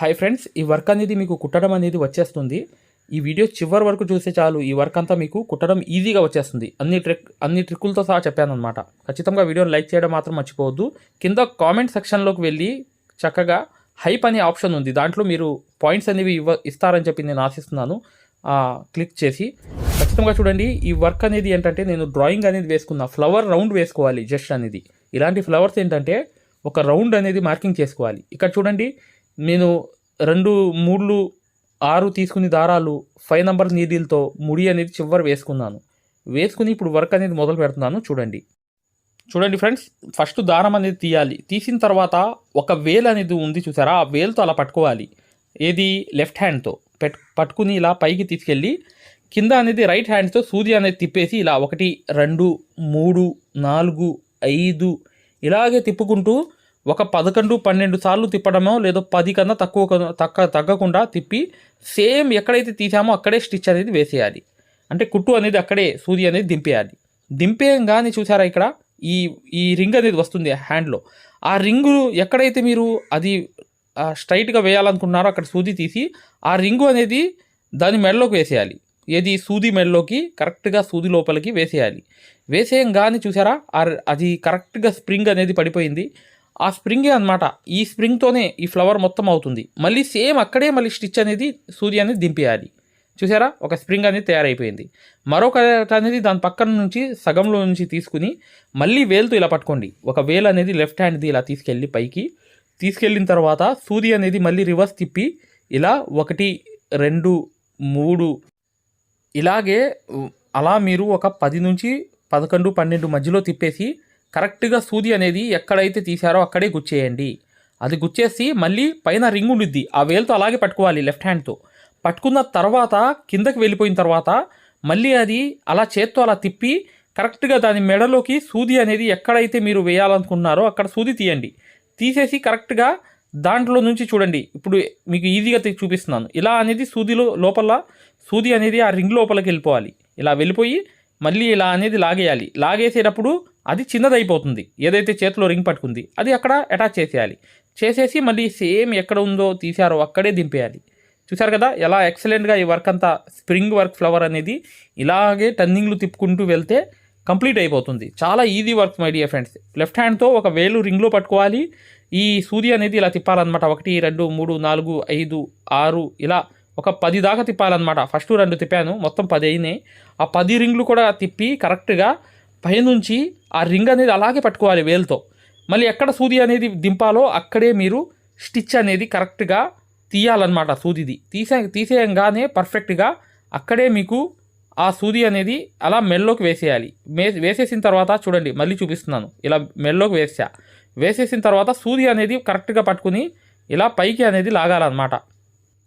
Hi friends ఈ work అనేది మీకు కుట్టడం అనేది వచ్చేస్తుంది. ఈ వీడియో చివరి వరకు చూస్తే చాలు ఈ వర్క్ అంతా మీకు కుట్టడం ఈజీగా వచ్చేస్తుంది. అన్ని ట్రిక్ అన్ని ట్రిక్కులతో సహా చెప్పాను అనమాట ఖచ్చితంగా వీడియోని లైక్ చేయడం మాత్రం మర్చిపోవద్దు. కింద కామెంట్ సెక్షన్లోకి వెళ్ళి చక్కగా హైప్ అనే ఆప్షన్ ఉంది. దాంట్లో మీరు పాయింట్స్ అనేవి ఇవ్వ ఇస్తారని చెప్పి నేను ఆశిస్తున్నాను. క్లిక్ చేసి ఖచ్చితంగా చూడండి ఈ వర్క్ అనేది ఏంటంటే నేను డ్రాయింగ్ అనేది వేసుకున్న ఫ్లవర్ రౌండ్ వేసుకోవాలి జస్ట్ అనేది. ఇలాంటి ఫ్లవర్స్ ఏంటంటే ఒక రౌండ్ అనేది మార్కింగ్ చేసుకోవాలి. ఇక్కడ చూడండి నేను రెండు మూడు ఆరు తీసుకుని దారాలు ఫైవ్ నంబర్ నీడిల్తో ముడి అనేది చివరి వేసుకున్నాను. వేసుకుని ఇప్పుడు వర్క్ అనేది మొదలు పెడుతున్నాను. చూడండి. చూడండి ఫ్రెండ్స్ ఫస్ట్ దారం అనేది తీయాలి. తీసిన తర్వాత ఒక వేల్ అనేది ఉంది చూసారా? ఆ వేల్తో అలా పట్టుకోవాలి. ఏది? లెఫ్ట్ హ్యాండ్తో. పెట్ పట్టుకుని ఇలా పైకి తీసుకెళ్ళి కింద అనేది రైట్ హ్యాండ్తో సూది అనేది తిప్పేసి ఇలా ఒకటి రెండు మూడు నాలుగు ఐదు ఇలాగే తిప్పుకుంటూ ఒక పదకొండు పన్నెండు సార్లు తిప్పడమో లేదో పది కన్నా తక్కువ తక్క తగ్గకుండా తిప్పి సేమ్ ఎక్కడైతే తీసామో అక్కడే స్టిచ్ అనేది వేసేయాలి. అంటే కుట్టు అనేది అక్కడే సూది అనేది దింపేయాలి. దింపేయంగానే చూసారా ఇక్కడ ఈ ఈ రింగ్ అనేది వస్తుంది హ్యాండ్లో. ఆ రింగు ఎక్కడైతే మీరు అది స్ట్రైట్గా వేయాలనుకున్నారో అక్కడ సూది తీసి ఆ రింగు అనేది దాని మెడలోకి వేసేయాలి. ఏది? సూది మెడలోకి కరెక్ట్గా సూది లోపలికి వేసేయాలి. వేసేయంగానే చూసారా అది కరెక్ట్గా స్ప్రింగ్ అనేది పడిపోయింది. ఆ స్ప్రింగే అనమాట ఈ స్ప్రింగ్తోనే ఈ ఫ్లవర్ మొత్తం అవుతుంది. మళ్ళీ సేమ్ అక్కడే మళ్ళీ స్టిచ్ అనేది సూది అనేది దింపేయాలి. చూసారా? ఒక స్ప్రింగ్ అనేది తయారైపోయింది. మరొక అనేది దాని పక్కన నుంచి సగంలో నుంచి తీసుకుని మళ్ళీ వేలుతో ఇలా పట్టుకోండి. ఒక వేలు అనేది లెఫ్ట్ హ్యాండ్ది ఇలా తీసుకెళ్ళి పైకి తీసుకెళ్ళిన తర్వాత సూది అనేది మళ్ళీ రివర్స్ తిప్పి ఇలా ఒకటి రెండు మూడు ఇలాగే అలా మీరు ఒక పది నుంచి పదకొండు పన్నెండు మధ్యలో తిప్పేసి కరెక్ట్గా సూది అనేది ఎక్కడైతే తీశారో అక్కడే గుచ్చేయండి. అది గుచ్చేసి మళ్ళీ పైన రింగ్ ఉండిద్ది. ఆ వేలుతో అలాగే పట్టుకోవాలి లెఫ్ట్ హ్యాండ్తో. పట్టుకున్న తర్వాత కిందకి వెళ్ళిపోయిన తర్వాత మళ్ళీ అది అలా చేత్తో అలా తిప్పి కరెక్ట్గా దాని మెడలోకి సూది అనేది ఎక్కడైతే మీరు వేయాలనుకున్నారో అక్కడ సూది తీయండి. తీసేసి కరెక్ట్గా దాంట్లో నుంచి చూడండి. ఇప్పుడు మీకు ఈజీగా చూపిస్తున్నాను. ఇలా అనేది సూదిలో లోపల సూది అనేది ఆ రింగ్ లోపలికి వెళ్ళిపోవాలి. ఇలా వెళ్ళిపోయి మళ్ళీ ఇలా అనేది లాగేయాలి. లాగేసేటప్పుడు అది చిన్నదైపోతుంది. ఏదైతే చేతిలో రింగ్ పట్టుకుంది అది అక్కడ అటాచ్ చేసేయాలి. చేసేసి మళ్ళీ సేమ్ ఎక్కడ ఉందో తీశారో అక్కడే దింపేయాలి. చూసారు కదా ఎలా ఎక్సలెంట్గా ఈ వర్క్ అంతా స్ప్రింగ్ వర్క్ ఫ్లవర్ అనేది ఇలాగే టర్నింగ్లు తిప్పుకుంటూ వెళ్తే కంప్లీట్ అయిపోతుంది. చాలా easy work my dear friends left హ్యాండ్తో ఒక వేలు రింగ్లో పట్టుకోవాలి. ఈ సూది అనేది ఇలా తిప్పాలన్నమాట. ఒకటి రెండు మూడు నాలుగు ఐదు ఆరు ఇలా ఒక పది దాకా తిప్పాలన్నమాట. ఫస్ట్ రెండు తిప్పాను మొత్తం పది అయినాయి. ఆ పది రింగ్లు కూడా తిప్పి కరెక్ట్గా పైనుంచి ఆ రింగ్ అనేది అలాగే పట్టుకోవాలి వేలుతో. మళ్ళీ ఎక్కడ సూది అనేది దింపాలో అక్కడే మీరు స్టిచ్ అనేది కరెక్ట్గా తీయాలన్నమాట సూదిది. తీసే తీసేయంగానే పర్ఫెక్ట్గా అక్కడే మీకు ఆ సూది అనేది అలా మెల్లోకి వేసేయాలి. మే వేసేసిన తర్వాత చూడండి మళ్ళీ చూపిస్తున్నాను. ఇలా మెల్లోకి వేసా. వేసేసిన తర్వాత సూది అనేది కరెక్ట్గా పట్టుకుని ఇలా పైకి అనేది లాగాలన్నమాట.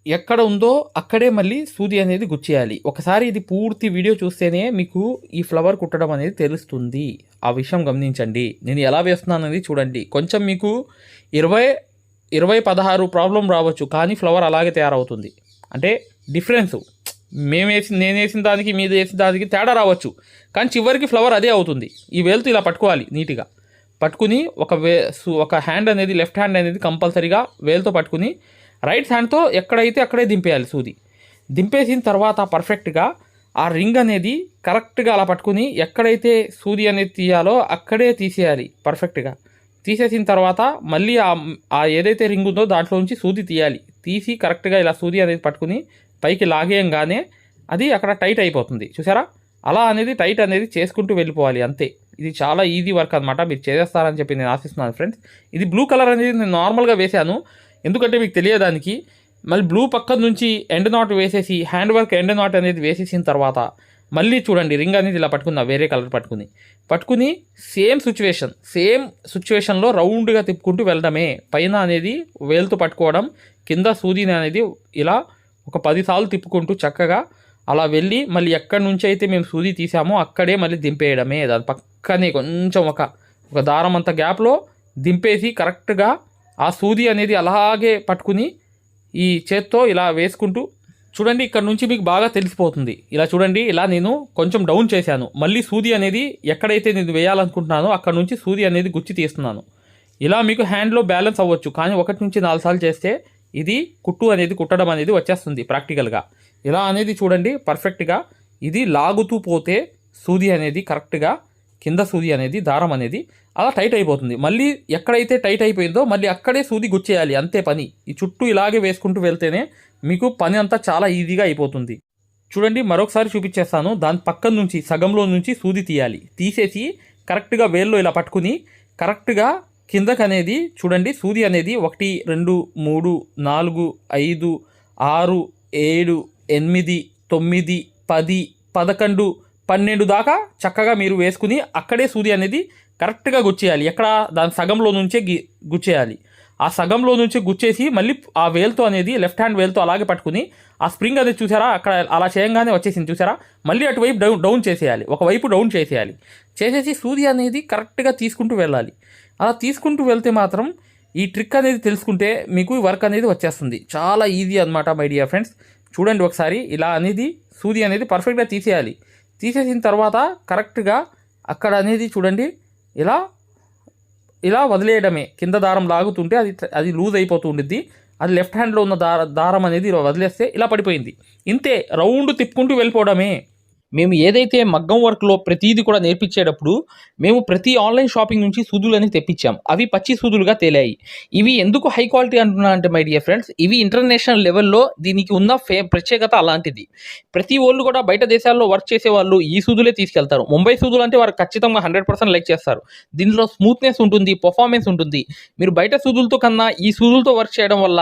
ఎక్కడ ఉందో అక్కడే మళ్ళీ సూది అనేది గుచ్చేయాలి. ఒకసారి ఇది పూర్తి వీడియో చూస్తేనే మీకు ఈ ఫ్లవర్ కుట్టడం అనేది తెలుస్తుంది. ఆ విషయం గమనించండి. నేను ఎలా వేస్తున్నాను అనేది చూడండి. కొంచెం మీకు ఇరవై ఇరవై పదహారు ప్రాబ్లం రావచ్చు కానీ ఫ్లవర్ అలాగే తయారవుతుంది. అంటే డిఫరెన్స్. మేము వేసి నేను వేసిన దానికి మీద వేసిన దానికి తేడా రావచ్చు. కానీ చివరికి ఫ్లవర్ అదే అవుతుంది. ఈ వేలుతో ఇలా పట్టుకోవాలి నీట్గా. పట్టుకుని ఒక వే ఒక హ్యాండ్ అనేది లెఫ్ట్ హ్యాండ్ అనేది కంపల్సరీగా వేలుతో పట్టుకుని రైట్ హ్యాండ్తో ఎక్కడైతే అక్కడే దింపేయాలి సూది. దింపేసిన తర్వాత పర్ఫెక్ట్గా ఆ రింగ్ అనేది కరెక్ట్గా అలా పట్టుకుని ఎక్కడైతే సూది అనేది తీయాలో అక్కడే తీసేయాలి పర్ఫెక్ట్గా. తీసేసిన తర్వాత మళ్ళీ ఆ ఆ ఏదైతే రింగ్ ఉందో దాంట్లో నుంచి సూది తీయాలి. తీసి కరెక్ట్గా ఇలా సూది అనేది పట్టుకుని పైకి లాగేయంగానే అది అక్కడ టైట్ అయిపోతుంది. చూసారా? అలా అనేది టైట్ అనేది చేసుకుంటూ వెళ్ళిపోవాలి అంతే. ఇది చాలా ఈజీ వర్క్ అనమాట మీరు చేసేస్తారని చెప్పి నేను ఆశిస్తున్నాను ఫ్రెండ్స్. ఇది బ్లూ కలర్ అనేది నేను నార్మల్గా వేశాను. ఎందుకంటే మీకు తెలియడానికి మళ్ళీ బ్లూ పక్కన నుంచి ఎండ్ నాట్ వేసేసి హ్యాండ్ వర్క్ ఎండ్ నాట్ అనేది వేసేసిన తర్వాత మళ్ళీ చూడండి రింగ్ అనేది ఇలా పట్టుకున్నా వేరే కలర్ పట్టుకుని పట్టుకుని సేమ్ సిచ్యువేషన్ సేమ్ సిచ్యువేషన్లో రౌండ్గా తిప్పుకుంటూ వెళ్ళడమే. పైన అనేది వేలుతో పట్టుకోవడం కింద సూదిని అనేది ఇలా ఒక పది సార్లు తిప్పుకుంటూ చక్కగా అలా వెళ్ళి మళ్ళీ ఎక్కడి నుంచి అయితే మేము సూది తీసామో అక్కడే మళ్ళీ దింపేయడమే. దాని పక్కనే కొంచెం ఒక ఒక దారం అంత గ్యాప్లో దింపేసి కరెక్ట్గా ఆ సూది అనేది అలాగే పట్టుకుని ఈ చేత్తో ఇలా వేసుకుంటూ చూడండి ఇక్కడ నుంచి మీకు బాగా తెలిసిపోతుంది. ఇలా చూడండి ఇలా నేను కొంచెం డౌన్ చేశాను. మళ్ళీ సూది అనేది ఎక్కడైతే నేను వేయాలనుకుంటున్నానో అక్కడ నుంచి సూది అనేది గుచ్చి తీస్తున్నాను. ఇలా మీకు హ్యాండ్లో బ్యాలెన్స్ అవ్వచ్చు కానీ ఒకటి నుంచి నాలుగు సార్లు చేస్తే ఇది కుట్టు అనేది కుట్టడం అనేది వచ్చేస్తుంది ప్రాక్టికల్గా ఇలా అనేది చూడండి పర్ఫెక్ట్గా ఇది లాగుతూ పోతే సూది అనేది కరెక్ట్గా కింద సూది అనేది దారం అనేది అలా టైట్ అయిపోతుంది. మళ్ళీ ఎక్కడైతే టైట్ అయిపోయిందో మళ్ళీ అక్కడే సూది గుచ్చేయాలి అంతే పని. ఈ చుట్టూ ఇలాగే వేసుకుంటూ వెళ్తేనే మీకు పని అంతా చాలా ఈజీగా అయిపోతుంది. చూడండి మరొకసారి చూపించేస్తాను. దాని పక్కన నుంచి సగంలో నుంచి సూది తీయాలి. తీసేసి కరెక్ట్గా వేల్లో ఇలా పట్టుకుని కరెక్ట్గా కిందకు అనేది చూడండి సూది అనేది ఒకటి రెండు మూడు నాలుగు ఐదు ఆరు ఏడు ఎనిమిది తొమ్మిది పది పదకొండు పన్నెండు దాకా చక్కగా మీరు వేసుకుని అక్కడే సూది అనేది కరెక్ట్గా గుచ్చేయాలి. ఎక్కడ? దాని సగంలో నుంచే గి గుచ్చేయాలి. ఆ సగంలో నుంచి గుచ్చేసి మళ్ళీ ఆ వేల్తో అనేది లెఫ్ట్ హ్యాండ్ వేల్తో అలాగే పట్టుకుని ఆ స్ప్రింగ్ అనేది చూసారా? అక్కడ అలా చేయంగానే వచ్చేసింది చూసారా? మళ్ళీ అటువైపు డౌన్ డౌన్ చేసేయాలి. ఒకవైపు డౌన్ చేసేయాలి. చేసేసి సూది అనేది కరెక్ట్గా తీసుకుంటూ వెళ్ళాలి. అలా తీసుకుంటూ వెళ్తే మాత్రం ఈ ట్రిక్ అనేది తెలుసుకుంటే మీకు ఈ వర్క్ అనేది వచ్చేస్తుంది. చాలా ఈజీ అనమాట మై డియర్ ఫ్రెండ్స్. చూడండి ఒకసారి ఇలా అనేది సూది అనేది పర్ఫెక్ట్గా తీసేయాలి. తీసేసిన తర్వాత కరెక్ట్గా అక్కడ అనేది చూడండి ఇలా ఇలా వదిలేయడమే. కింద దారం లాగుతుంటే అది అది లూజ్ అయిపోతూ ఉండిద్ది. అది లెఫ్ట్ హ్యాండ్లో ఉన్న దార దారం అనేది ఇలా వదిలేస్తే ఇలా పడిపోయింది. ఇంతే రౌండ్ తిప్పుకుంటూ వెళ్ళిపోవడమే. మేము ఏదైతే మగ్గం వర్క్లో ప్రతిదీ కూడా నేర్పించేటప్పుడు మేము ప్రతి ఆన్లైన్ షాపింగ్ నుంచి సూదులని తెప్పించాం. అవి పచ్చి సూదులుగా తేలాయి. ఇవి ఎందుకు హై క్వాలిటీ అంటున్నా అంటే మై డియర్ ఫ్రెండ్స్ ఇవి ఇంటర్నేషనల్ లెవెల్లో దీనికి ఉన్న ఫే ప్రత్యేకత అలాంటిది. ప్రతి వాళ్ళు కూడా బయట దేశాల్లో వర్క్ చేసే వాళ్ళు ఈ సూదులే తీసుకెళ్తారు. ముంబై సూదులు అంటే వారు ఖచ్చితంగా హండ్రెడ్ పర్సెంట్ లైక్ చేస్తారు. దీనిలో స్మూత్నెస్ ఉంటుంది పర్ఫార్మెన్స్ ఉంటుంది. మీరు బయట సూదులతో కన్నా ఈ సూదులతో వర్క్ చేయడం వల్ల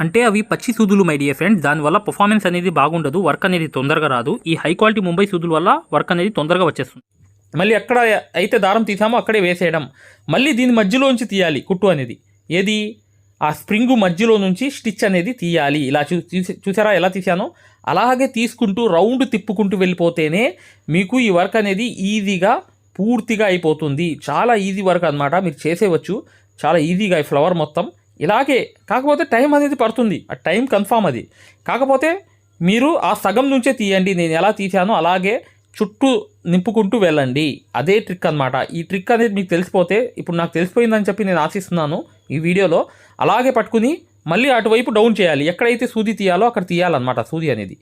అంటే అవి పచ్చి సూదులు మై డియర్ ఫ్రెండ్స్ దానివల్ల పర్ఫార్మెన్స్ అనేది బాగుండదు వర్క్ అనేది తొందరగా రాదు. ఈ హై క్వాలిటీ ముంబై సూదుల వల్ల వర్క్ అనేది తొందరగా వచ్చేస్తుంది. మళ్ళీ ఎక్కడ అయితే దారం తీసామో అక్కడే వేసేయడం. మళ్ళీ దీని మధ్యలోంచి తీయాలి కుట్టు అనేది. ఏది? ఆ స్ప్రింగ్ మధ్యలో నుంచి స్టిచ్ అనేది తీయాలి. ఇలా చూ చూసి- చూసారా ఎలా తీసానో? అలాగే తీసుకుంటూ రౌండ్ తిప్పుకుంటూ వెళ్ళిపోతేనే మీకు ఈ వర్క్ అనేది ఈజీగా పూర్తిగా అయిపోతుంది. చాలా ఈజీ వర్క్ అన్నమాట. మీరు చేసేవచ్చు చాలా ఈజీగా ఈ ఫ్లవర్ మొత్తం. ఇలాగే కాకపోతే టైం అనేది పడుతుంది. ఆ టైం కన్ఫామ్ అది. కాకపోతే మీరు ఆ సగం నుంచే తీయండి. నేను ఎలా తీసానో అలాగే చుట్టూ నింపుకుంటూ వెళ్ళండి. అదే ట్రిక్ అన్నమాట. ఈ ట్రిక్ అనేది మీకు తెలిసిపోతే ఇప్పుడు నాకు తెలిసిపోయిందని చెప్పి నేను ఆశిస్తున్నాను ఈ వీడియోలో. అలాగే పట్టుకుని మళ్ళీ అటువైపు డౌన్ చేయాలి. ఎక్కడైతే సూది తీయాలో అక్కడ తీయాలన్నమాట సూది అనేది.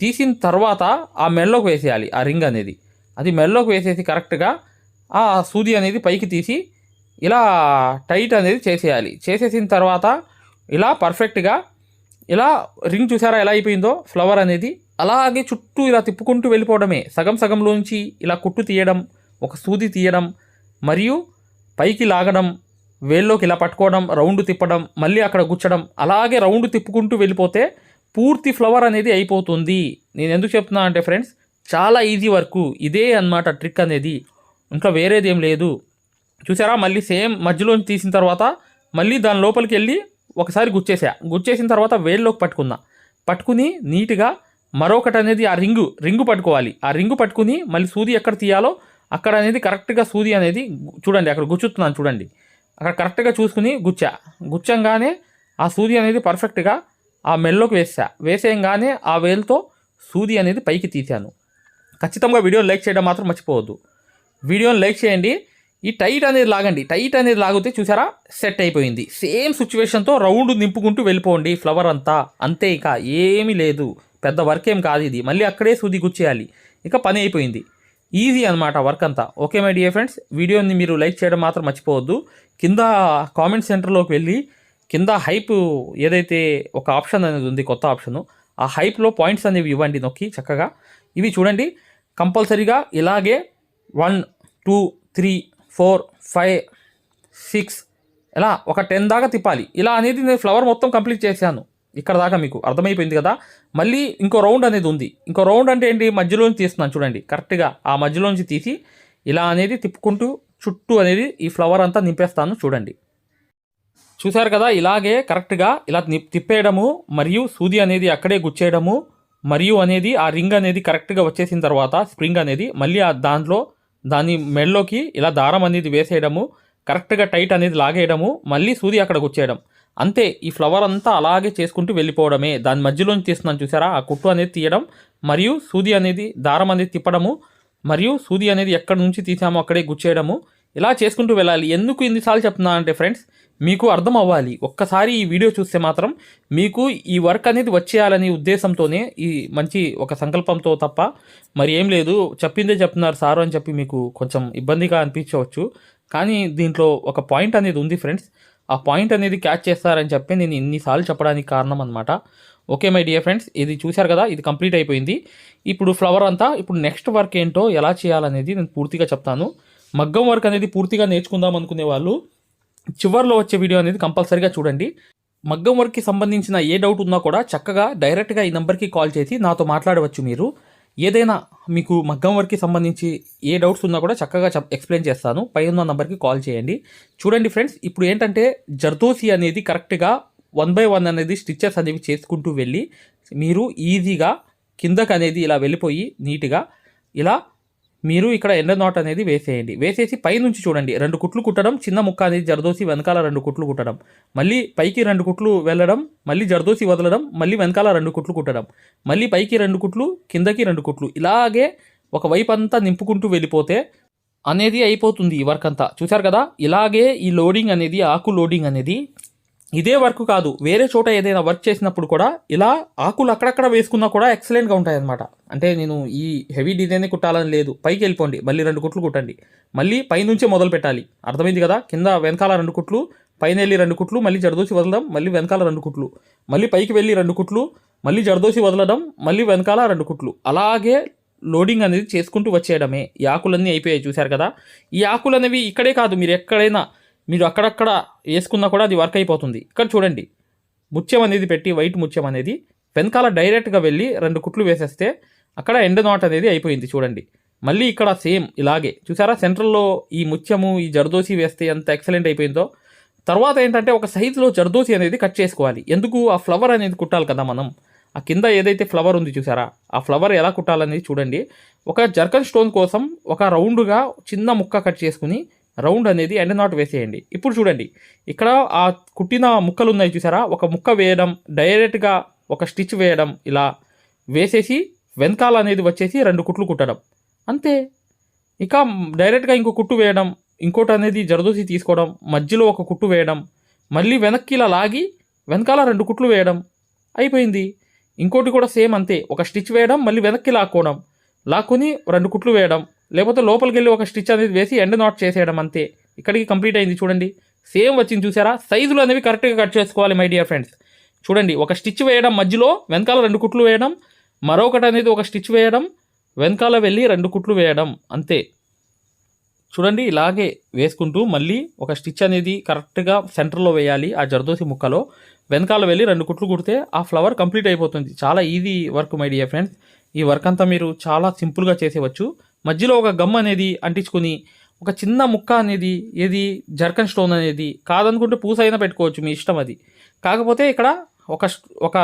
తీసిన తర్వాత ఆ మెల్లోకి వేసేయాలి ఆ రింగ్ అనేది. అది మెల్లోకి వేసేసి కరెక్ట్గా ఆ సూది అనేది పైకి తీసి ఇలా టైట్ అనేది చేసేయాలి. చేసేసిన తర్వాత ఇలా పర్ఫెక్ట్గా ఇలా రింగ్ చూసారా ఎలా అయిపోయిందో? ఫ్లవర్ అనేది అలాగే చుట్టూ ఇలా తిప్పుకుంటూ వెళ్ళిపోవడమే. సగం సగంలోంచి ఇలా కుట్టు తీయడం ఒక సూది తీయడం మరియు పైకి లాగడం వేల్లోకి ఇలా పట్టుకోవడం రౌండ్ తిప్పడం మళ్ళీ అక్కడ గుచ్చడం అలాగే రౌండ్ తిప్పుకుంటూ వెళ్ళిపోతే పూర్తి ఫ్లవర్ అనేది అయిపోతుంది. నేను ఎందుకు చెప్తున్నా అంటే ఫ్రెండ్స్ చాలా ఈజీ వర్క్. ఇదే అన్నమాట ట్రిక్ అనేది. ఇంకా వేరేది ఏం లేదు. చూసారా? మళ్ళీ సేమ్ మధ్యలోంచి తీసిన తర్వాత మళ్ళీ దాని లోపలికి వెళ్ళి ఒకసారి గుచ్చేసా. గుచ్చేసిన తర్వాత వేల్లోకి పట్టుకున్నా. పట్టుకుని నీట్గా మరొకటి అనేది ఆ రింగు రింగు పట్టుకోవాలి. ఆ రింగు పట్టుకుని మళ్ళీ సూది ఎక్కడ తీయాలో అక్కడ అనేది కరెక్ట్గా సూది అనేది చూడండి అక్కడ గుచ్చుతున్నాను చూడండి. అక్కడ కరెక్ట్గా చూసుకుని గుచ్చా. గుచ్చంగానే ఆ సూది అనేది పర్ఫెక్ట్గా ఆ మెల్లోకి వేసా. వేసేయంగానే ఆ వేలుతో సూది అనేది పైకి తీశాను. ఖచ్చితంగా వీడియోని లైక్ చేయడం మాత్రం మర్చిపోవద్దు. వీడియోని లైక్ చేయండి. ఈ టైట్ అనేది లాగండి. టైట్ అనేది లాగితే చూసారా? సెట్ అయిపోయింది. సేమ్ సిచ్యువేషన్తో రౌండ్ నింపుకుంటూ వెళ్ళిపోండి ఫ్లవర్ అంతా. అంతే ఇక. ఏమీ లేదు. పెద్ద వర్క్ ఏం కాదు ఇది. మళ్ళీ అక్కడే సూది గుచ్చేయాలి. ఇక పని అయిపోయింది. ఈజీ అనమాట వర్క్ అంతా. Okay my dear friends? వీడియోని మీరు లైక్ చేయడం మాత్రం మర్చిపోవద్దు. కింద కామెంట్ సెంటర్లోకి వెళ్ళి కింద హైప్ ఏదైతే ఒక ఆప్షన్ అనేది ఉంది కొత్త ఆప్షను ఆ హైప్లో పాయింట్స్ అనేవి ఇవ్వండి నొక్కి చక్కగా. ఇవి చూడండి. కంపల్సరీగా ఇలాగే one two three four five six ఇలా ఒక టెన్ దాకా తిప్పాలి. ఇలా అనేది నేను ఫ్లవర్ మొత్తం కంప్లీట్ చేశాను. ఇక్కడ దాకా మీకు అర్థమైపోయింది కదా? మళ్ళీ ఇంకో రౌండ్ అనేది ఉంది. ఇంకో రౌండ్ అంటే ఏంటి? మధ్యలోంచి తీస్తున్నాను చూడండి. కరెక్ట్గా ఆ మధ్యలోంచి తీసి ఇలా అనేది తిప్పుకుంటూ చుట్టూ అనేది ఈ ఫ్లవర్ అంతా నింపేస్తాను చూడండి. చూశారు కదా? ఇలాగే కరెక్ట్గా ఇలా తిప్పేయడము మరియు సూది అనేది అక్కడే గుచ్చేయడము మరియు అనేది ఆ రింగ్ అనేది కరెక్ట్గా వచ్చేసిన తర్వాత స్ప్రింగ్ అనేది మళ్ళీ ఆ దాంట్లో దాని మెడలోకి ఇలా దారం అనేది వేసేయడము కరెక్ట్గా టైట్ అనేది లాగేయడము మళ్ళీ సూది అక్కడ వచ్చేయడం. అంతే ఈ ఫ్లవర్ అంతా అలాగే చేసుకుంటూ వెళ్ళిపోవడమే. దాని మధ్యలోంచి తీస్తున్నాను చూసారా? ఆ కుట్టు అనేది తీయడం మరియు సూది అనేది దారం అనేది తిప్పడము మరియు సూది అనేది ఎక్కడి నుంచి తీసామో అక్కడే గుచ్చేయడము. ఇలా చేసుకుంటూ వెళ్ళాలి. ఎందుకు ఇన్నిసార్లు చెప్తున్నా అంటే ఫ్రెండ్స్ మీకు అర్థం అవ్వాలి ఒక్కసారి ఈ వీడియో చూస్తే మాత్రం మీకు ఈ వర్క్ అనేది వచ్చేయాలని ఉద్దేశంతోనే ఈ మంచి ఒక సంకల్పంతో తప్ప మరి ఏం లేదు. చెప్పిందే చెప్తున్నారు సారు అని చెప్పి మీకు కొంచెం ఇబ్బందిగా అనిపించవచ్చు. కానీ దీంట్లో ఒక పాయింట్ అనేది ఉంది ఫ్రెండ్స్. ఆ పాయింట్ అనేది క్యాచ్ చేస్తారని చెప్పి నేను ఇన్నిసార్లు చెప్పడానికి కారణం అనమాట ఓకే మై డియర్ ఫ్రెండ్స్ ఇది చూశారు కదా ఇది కంప్లీట్ అయిపోయింది. ఇప్పుడు ఫ్లవర్ అంతా ఇప్పుడు నెక్స్ట్ వర్క్ ఏంటో ఎలా చేయాలనేది నేను పూర్తిగా చెప్తాను. మగ్గం వర్క్ అనేది పూర్తిగా నేర్చుకుందాం అనుకునే వాళ్ళు చివర్లో వచ్చే వీడియో అనేది కంపల్సరీగా చూడండి. మగ్గం వర్క్కి సంబంధించిన ఏ డౌట్ ఉన్నా కూడా చక్కగా డైరెక్ట్గా ఈ నెంబర్కి కాల్ చేసి నాతో మాట్లాడవచ్చు మీరు. ఏదైనా మీకు మగ్గం వర్క్కి సంబంధించి ఏ డౌట్స్ ఉన్నా కూడా చక్కగా ఎక్స్ప్లెయిన్ చేస్తాను. పై ఉన్న నెంబర్కి కాల్ చేయండి. చూడండి ఫ్రెండ్స్ ఇప్పుడు ఏంటంటే జర్దోసి అనేది కరెక్ట్గా వన్ బై వన్ అనేది స్టిచ్చెస్ అనేవి చేసుకుంటూ వెళ్ళి మీరు ఈజీగా కిందకు అనేది ఇలా వెళ్ళిపోయి నీట్గా ఇలా మీరు ఇక్కడ ఎండ నాట్ అనేది వేసేయండి. వేసేసి పై నుంచి చూడండి. రెండు కుట్లు కుట్టడం చిన్న ముక్క అనేది జరదోసి వెనకాల రెండు కుట్లు కుట్టడం. మళ్ళీ పైకి రెండు కుట్లు వెళ్ళడం మళ్ళీ జరదోసి వదలడం మళ్ళీ వెనకాల రెండు కుట్లు కుట్టడం. మళ్ళీ పైకి రెండు కుట్లు కిందకి రెండు కుట్లు. ఇలాగే ఒక వైపు అంతా నింపుకుంటూ వెళ్ళిపోతే అనేది అయిపోతుంది ఈ వర్క్ అంతా. చూశారు కదా? ఇలాగే ఈ లోడింగ్ అనేది ఆకు లోడింగ్ అనేది ఇదే వర్క్ కాదు వేరే చోట ఏదైనా వర్క్ చేసినప్పుడు కూడా ఇలా ఆకులు అక్కడక్కడ వేసుకున్నా కూడా ఎక్సలెంట్గా ఉంటాయి అనమాట అంటే నేను ఈ హెవీ డిజైన్ కుట్టాలని లేదు. పైకి వెళ్ళిపోండి మళ్ళీ రెండు కుట్లు కుట్టండి. మళ్ళీ పైనుంచే మొదలు పెట్టాలి. అర్థమైంది కదా? కింద వెనకాల రెండు కుట్లు పైన వెళ్ళి రెండు కుట్లు మళ్ళీ జడదోసి వదలడం మళ్ళీ వెనకాల రెండు కుట్లు. మళ్ళీ పైకి వెళ్ళి రెండు కుట్లు మళ్ళీ జడదోసి వదలడం మళ్ళీ వెనకాల రెండు కుట్లు. అలాగే లోడింగ్ అనేది చేసుకుంటూ వచ్చేయడమే. ఈ ఆకులన్నీ అయిపోయాయి చూశారు కదా? ఈ ఆకులు అనేవి ఇక్కడే కాదు మీరు ఎక్కడైనా మీరు అక్కడక్కడ వేసుకున్నా కూడా అది వర్క్ అయిపోతుంది. ఇక్కడ చూడండి. ముత్యం అనేది పెట్టి వైట్ ముత్యం అనేది వెనకాల డైరెక్ట్గా వెళ్ళి రెండు కుట్లు వేసేస్తే అక్కడ ఎండ నాట్ అనేది అయిపోయింది చూడండి. మళ్ళీ ఇక్కడ సేమ్ ఇలాగే. చూసారా? సెంట్రల్లో ఈ ముత్యము ఈ జర్దోసి వేస్తే ఎంత ఎక్సలెంట్ అయిపోయిందో. తర్వాత ఏంటంటే ఒక సైజులో జర్దోసి అనేది కట్ చేసుకోవాలి. ఎందుకు? ఆ ఫ్లవర్ అనేది కుట్టాలి కదా మనం. ఆ కింద ఏదైతే ఫ్లవర్ ఉంది చూసారా? ఆ ఫ్లవర్ ఎలా కుట్టాలనేది చూడండి. ఒక జర్కన్ స్టోన్ కోసం ఒక రౌండ్గా చిన్న ముక్క కట్ చేసుకుని రౌండ్ అనేది ఎండ్ నాట్ వేసేయండి. ఇప్పుడు చూడండి. ఇక్కడ ఆ కుట్టిన ముక్కలు ఉన్నాయి చూసారా? ఒక ముక్క వేయడం డైరెక్ట్గా ఒక స్టిచ్ వేయడం ఇలా వేసేసి వెనకాల అనేది వచ్చేసి రెండు కుట్లు కుట్టడం. అంతే. ఇక డైరెక్ట్గా ఇంకో కుట్టు వేయడం ఇంకోటి అనేది జరదోసి తీసుకోవడం మధ్యలో ఒక కుట్టు వేయడం మళ్ళీ వెనక్కి ఇలా లాగి వెనకాల రెండు కుట్లు వేయడం. అయిపోయింది. ఇంకోటి కూడా సేమ్ అంతే. ఒక స్టిచ్ వేయడం మళ్ళీ వెనక్కి లాక్కోవడం. లాక్కొని రెండు కుట్లు వేయడం. లేకపోతే లోపలికి వెళ్ళి ఒక స్టిచ్ అనేది వేసి ఎండ్ నాట్ చేసేయడం అంతే. ఇక్కడికి కంప్లీట్ అయింది చూడండి. సేమ్ వచ్చింది చూసారా? సైజులు అనేవి కరెక్ట్గా కట్ చేసుకోవాలి మై డియర్ ఫ్రెండ్స్ చూడండి ఒక స్టిచ్ వేయడం మధ్యలో వెనకాల రెండు కుట్లు వేయడం మరొకటి అనేది ఒక స్టిచ్ వేయడం వెనకాల వెళ్ళి రెండు కుట్లు వేయడం అంతే. చూడండి ఇలాగే వేసుకుంటూ మళ్ళీ ఒక స్టిచ్ అనేది కరెక్ట్గా సెంటర్లో వేయాలి ఆ జర్దోసి ముక్కలో. వెనకాల వెళ్ళి రెండు కుట్లు కుడితే ఆ ఫ్లవర్ కంప్లీట్ అయిపోతుంది. చాలా easy work my dear friends ఈ వర్క్ అంతా మీరు చాలా సింపుల్గా చేసేవచ్చు. మధ్యలో ఒక గమ్ అనేది అంటించుకుని ఒక చిన్న ముక్క అనేది ఏది జర్కన్ స్టోన్ అనేది కాదనుకుంటే పూస అయినా పెట్టుకోవచ్చు మీ ఇష్టం అది. కాకపోతే ఇక్కడ ఒక ఒక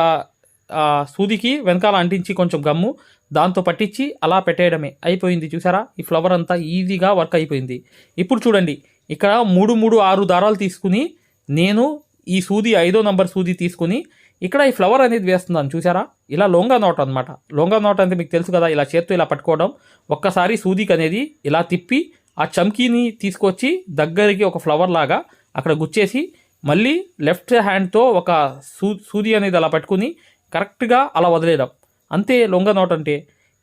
సూదికి వెనకాల అంటించి కొంచెం గమ్ము దాంతో పట్టించి అలా పెట్టేయడమే. అయిపోయింది చూసారా? ఈ ఫ్లవర్ అంతా ఈజీగా వర్క్ అయిపోయింది. ఇప్పుడు చూడండి ఇక్కడ మూడు మూడు ఆరు దారాలు తీసుకుని నేను ఈ సూది ఐదో నంబర్ సూది తీసుకుని ఇక్కడ ఈ ఫ్లవర్ అనేది వేస్తున్నాను చూసారా ఇలా లొంగా నోట్ అనమాట లొంగా నోట్ అంటే మీకు తెలుసు కదా ఇలా చేత్తో ఇలా పట్టుకోవడం. ఒక్కసారి సూదికి అనేది ఇలా తిప్పి ఆ చమ్కీని తీసుకొచ్చి దగ్గరికి ఒక ఫ్లవర్ లాగా అక్కడ గుచ్చేసి మళ్ళీ లెఫ్ట్ హ్యాండ్తో ఒక సూ సూది అనేది అలా పట్టుకుని కరెక్ట్గా అలా వదిలేయడం. అంతే లొంగ నోట్ అంటే.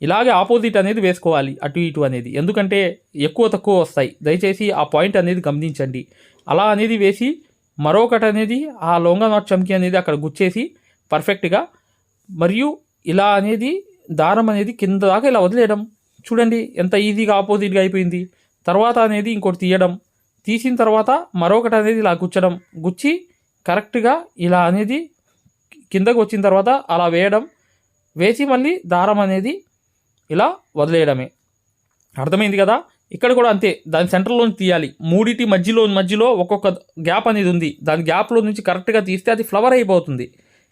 ఇలాగే ఆపోజిట్ అనేది వేసుకోవాలి అటు ఇటు అనేది. ఎందుకంటే ఎక్కువ తక్కువ వస్తాయి. దయచేసి ఆ పాయింట్ అనేది గమనించండి. అలా అనేది వేసి మరొకటి అనేది ఆ లొంగ నాట్ చమ్కీ అనేది అక్కడ గుచ్చేసి పర్ఫెక్ట్గా మరియు ఇలా అనేది దారం అనేది కింద దాకా ఇలా వదిలేయడం. చూడండి ఎంత ఈజీగా ఆపోజిట్గా అయిపోయింది. తర్వాత అనేది ఇంకోటి తీయడం. తీసిన తర్వాత మరొకటి అనేది ఇలా గుచ్చడం. గుచ్చి కరెక్ట్గా ఇలా అనేది కిందకు వచ్చిన తర్వాత అలా వేయడం. వేసి మళ్ళీ దారం అనేది ఇలా వదిలేయడమే. అర్థమైంది కదా? ఇక్కడ కూడా అంతే దాని సెంటర్లో నుంచి తీయాలి. మూడిటి మధ్యలో మధ్యలో ఒక్కొక్క గ్యాప్ అనేది ఉంది. దాని గ్యాప్లో నుంచి కరెక్ట్గా తీస్తే అది ఫ్లవర్ అయిపోతుంది.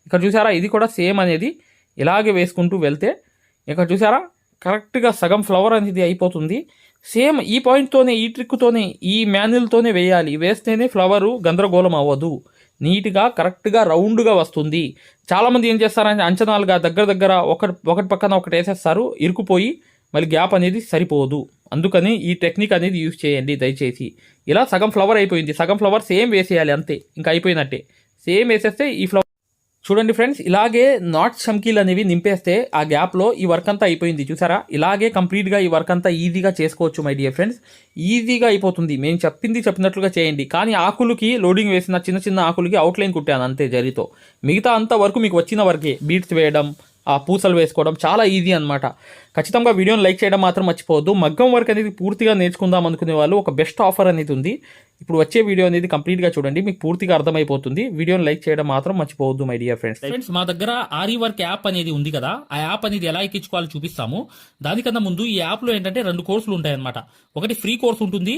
ఇక్కడ చూసారా ఇది కూడా సేమ్ అనేది ఇలాగే వేసుకుంటూ వెళ్తే ఇక్కడ చూసారా కరెక్ట్గా సగం ఫ్లవర్ అనేది అయిపోతుంది. సేమ్ ఈ పాయింట్తోనే ఈ ట్రిక్తోనే ఈ మాన్యుల్తోనే వేయాలి. వేస్తేనే ఫ్లవరు గందరగోళం అవ్వదు. నీట్గా కరెక్ట్గా రౌండ్గా వస్తుంది. చాలామంది ఏం చేస్తారంటే అంచనాలుగా దగ్గర దగ్గర ఒకటి ఒకటి పక్కన ఒకటి వేసేస్తారు. ఇరుకుపోయి మళ్ళీ గ్యాప్ అనేది సరిపోదు. అందుకని ఈ టెక్నిక్ అనేది యూజ్ చేయండి దయచేసి. ఇలా సగం ఫ్లవర్ అయిపోయింది. సగం ఫ్లవర్ సేమ్ వేసేయాలి అంతే. ఇంకా అయిపోయినట్టే. సేమ్ వేసేస్తే ఈ ఫ్లవర్ చూడండి ఫ్రెండ్స్ ఇలాగే నాట్ చమ్కీలు అనేవి నింపేస్తే ఆ గ్యాప్లో ఈ వర్క్ అంతా అయిపోయింది. చూసారా? ఇలాగే కంప్లీట్గా ఈ వర్క్ అంతా ఈజీగా చేసుకోవచ్చు మై డియర్ ఫ్రెండ్స్. ఈజీగా అయిపోతుంది. మేము చెప్పింది చెప్పినట్లుగా చేయండి. కానీ ఆకులకి లోడింగ్ వేసిన చిన్న చిన్న ఆకులకి అవుట్లైన్ కుట్టాను అంతే జరితో. మిగతా అంత వరకు మీకు వచ్చిన వరకే. బీట్స్ వేయడం ఆ పూసలు వేసుకోవడం చాలా ఈజీ అనమాట ఖచ్చితంగా వీడియోని లైక్ చేయడం మాత్రం మర్చిపోవద్దు. మగ్గం వర్క్ అనేది పూర్తిగా నేర్చుకుందాం అనుకునే వాళ్ళు ఒక బెస్ట్ ఆఫర్ అనేది ఉంది. ఇప్పుడు వచ్చే వీడియో అనేది కంప్లీట్గా చూడండి. మీకు పూర్తిగా అర్థమైపోతుంది. వీడియోని లైక్ చేయడం మాత్రం మర్చిపోవద్దు మై డియర్ ఫ్రెండ్స్. ఫ్రెండ్స్ మా దగ్గర ఆరి వర్క్ యాప్ అనేది ఉంది కదా. ఆ యాప్ అనేది ఎలా ఎక్కించుకోవాలో చూపిస్తాము. దానికన్నా ముందు ఈ యాప్లో ఏంటంటే రెండు కోర్సులు ఉంటాయన్నమాట. ఒకటి ఫ్రీ కోర్స్ ఉంటుంది.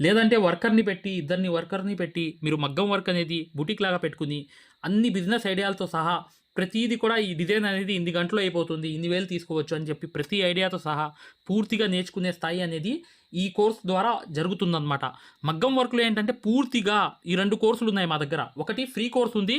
లేదంటే వర్కర్ని పెట్టి ఇద్దరిని వర్కర్ని పెట్టి మీరు మగ్గం వర్క్ అనేది బుటిక్ లాగా పెట్టుకుని అన్ని బిజినెస్ ఐడియాలతో సహా ప్రతిది కూడా ఈ డిజైన్ అనేది ఇన్ని గంటలో అయిపోతుంది ఇన్ని వేలు తీసుకోవచ్చు అని చెప్పి ప్రతి ఐడియాతో సహా పూర్తిగా నేర్చుకునే స్థాయి అనేది ఈ కోర్స్ ద్వారా జరుగుతుందన్నమాట. మగ్గం వర్క్లో ఏంటంటే పూర్తిగా ఈ రెండు కోర్సులు ఉన్నాయి మా దగ్గర. ఒకటి ఫ్రీ కోర్స్ ఉంది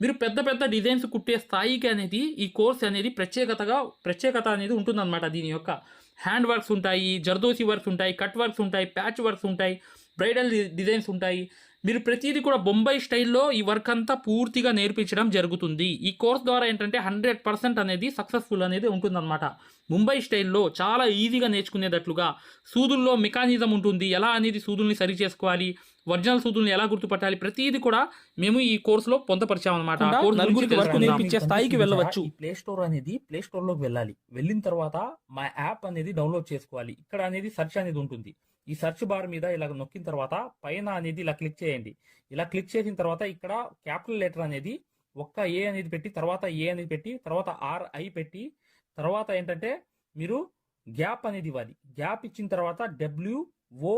మీరు పెద్ద పెద్ద డిజైన్స్ కుట్టే స్థాయికి అనేది ఈ కోర్స్ అనేది ప్రత్యేకతగా ప్రత్యేకత అనేది ఉంటుందన్నమాట దీని యొక్క. హ్యాండ్ వర్క్స్ ఉంటాయి జర్దోసి వర్క్స్ ఉంటాయి కట్ వర్క్స్ ఉంటాయి ప్యాచ్ వర్క్స్ ఉంటాయి బ్రైడల్ డిజైన్స్ ఉంటాయి. మీరు ప్రతిదీ కూడా బొంబాయి స్టైల్లో ఈ వర్క్ అంతా పూర్తిగా నేర్పించడం జరుగుతుంది. ఈ కోర్స్ ద్వారా ఏంటంటే హండ్రెడ్ పర్సెంట్ అనేది సక్సెస్ఫుల్ అనేది ఉంటుందన్నమాట. ముంబై స్టైల్లో చాలా ఈజీగా నేర్చుకునేటట్లుగా సూదుల్లో మెకానిజం ఉంటుంది. ఎలా అనేది సూదుల్ని సరి చేసుకోవాలి ఒరిజినల్ సూదుల్ని ఎలా గుర్తుపట్టాలి ప్రతిదీ కూడా మేము ఈ కోర్సులో పొందపరిచామన్నమాట. నలుగురికి వర్క్. నేర్పించే స్థాయికి వెళ్ళవచ్చు. ప్లే స్టోర్ అనేది ప్లే స్టోర్లోకి వెళ్ళాలి. వెళ్ళిన తర్వాత మా యాప్ అనేది డౌన్లోడ్ చేసుకోవాలి. ఇక్కడ అనేది సెర్చ్ అనేది ఉంటుంది. ఈ సెర్చ్ బార్ మీద ఇలా నొక్కిన తర్వాత పైన అనేది ఇలా క్లిక్ చేయండి. ఇలా క్లిక్ చేసిన తర్వాత ఇక్కడ క్యాపిటల్ లెటర్ అనేది ఒక్క ఏ అనేది పెట్టి తర్వాత ఏ అనేది పెట్టి తర్వాత ఆర్ ఐ పెట్టి తర్వాత ఏంటంటే మీరు గ్యాప్ అనేది ఇవ్వాలి. గ్యాప్ ఇచ్చిన తర్వాత డబ్ల్యూ ఓ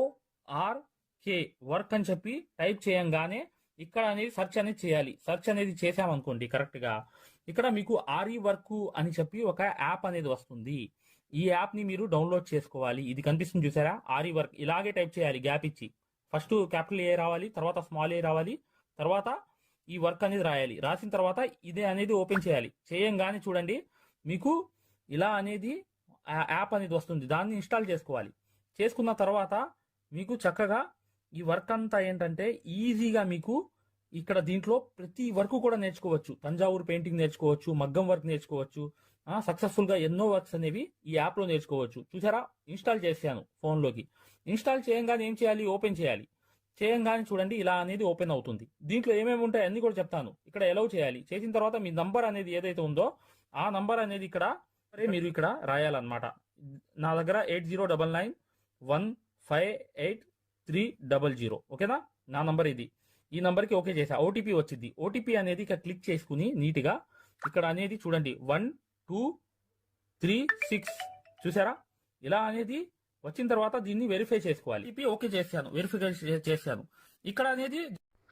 కే వర్క్ అని చెప్పి టైప్ చేయంగానే ఇక్కడ అనేది సెర్చ్ అనేది చేయాలి. సెర్చ్ అనేది చేసామనుకోండి కరెక్ట్గా ఇక్కడ మీకు ఆర్ఈ వర్క్ అని చెప్పి ఒక యాప్ అనేది వస్తుంది. ఈ యాప్ని మీరు డౌన్లోడ్ చేసుకోవాలి. ఇది కనిపిస్తుంది చూసారా? RE work. ఇలాగే టైప్ చేయాలి గ్యాప్ ఇచ్చి. ఫస్ట్ క్యాపిటల్ ఏ రావాలి తర్వాత స్మాల్ ఏ రావాలి తర్వాత ఈ వర్క్ అనేది రాయాలి. రాసిన తర్వాత ఇదే అనేది ఓపెన్ చేయాలి. చేయంగానే చూడండి మీకు ఇలా అనేది యాప్ అనేది వస్తుంది. దాన్ని ఇన్స్టాల్ చేసుకోవాలి. చేసుకున్న తర్వాత మీకు చక్కగా ఈ వర్క్ అంతా ఏంటంటే ఈజీగా మీకు ఇక్కడ దీంట్లో ప్రతి వర్క్ కూడా నేర్చుకోవచ్చు. తంజావూరు పెయింటింగ్ నేర్చుకోవచ్చు మగ్గం వర్క్ నేర్చుకోవచ్చు సక్సెస్ఫుల్గా ఎన్నో వర్క్స్ అనేవి ఈ యాప్లో నేర్చుకోవచ్చు. చూసారా? ఇన్స్టాల్ చేశాను ఫోన్లోకి ఇన్స్టాల్ చేయంగానే ఏం చేయాలి? ఓపెన్ చేయాలి. చేయంగానే చూడండి ఇలా అనేది ఓపెన్ అవుతుంది. దీంట్లో ఏమేమి ఉంటాయి అన్ని కూడా చెప్తాను. ఇక్కడ ఎలవ్ చేయాలి. చేసిన తర్వాత మీ నంబర్ అనేది ఏదైతే ఉందో ఆ నంబర్ అనేది ఇక్కడ సరే మీరు ఇక్కడ రాయాలన్నమాట. నా దగ్గర eight zero double nine one five eight three double zero. ఓకేనా? నా నంబర్ ఇది. ఈ నంబర్కి ఓకే చేసా. ఓటీపీ వచ్చింది. ఓటీపీ అనేది ఇక్కడ క్లిక్ చేసుకుని నీట్గా ఇక్కడ అనేది చూడండి. One two three six. చూసారా? ఇలా అనేది వచ్చిన తర్వాత దీన్ని వెరిఫై చేసుకోవాలి. ఓటీపీ ఓకే చేశాను. వెరిఫికేషన్ చేశాను. ఇక్కడ అనేది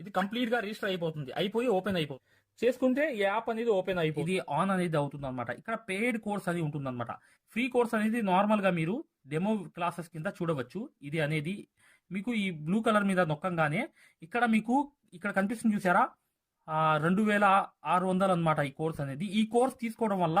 ఇది కంప్లీట్గా రిజిస్టర్ అయిపోతుంది. అయిపోయి ఓపెన్ అయిపోతుంది. చేసుకుంటే ఈ యాప్ అనేది ఓపెన్ అయిపోతుంది. ఇది ఆన్ అనేది అవుతుంది అనమాట ఇక్కడ పెయిడ్ కోర్స్ అది ఉంటుంది అనమాట ఫ్రీ కోర్స్ అనేది నార్మల్గా మీరు డెమో క్లాసెస్ కింద చూడవచ్చు. ఇది అనేది మీకు ఈ బ్లూ కలర్ మీద నొక్కంగానే ఇక్కడ మీకు ఇక్కడ కనిపిస్తుంది చూసారా? రెండు వేల ఆరు వందలు అనమాట ఈ కోర్స్ అనేది. ఈ కోర్స్ తీసుకోవడం వల్ల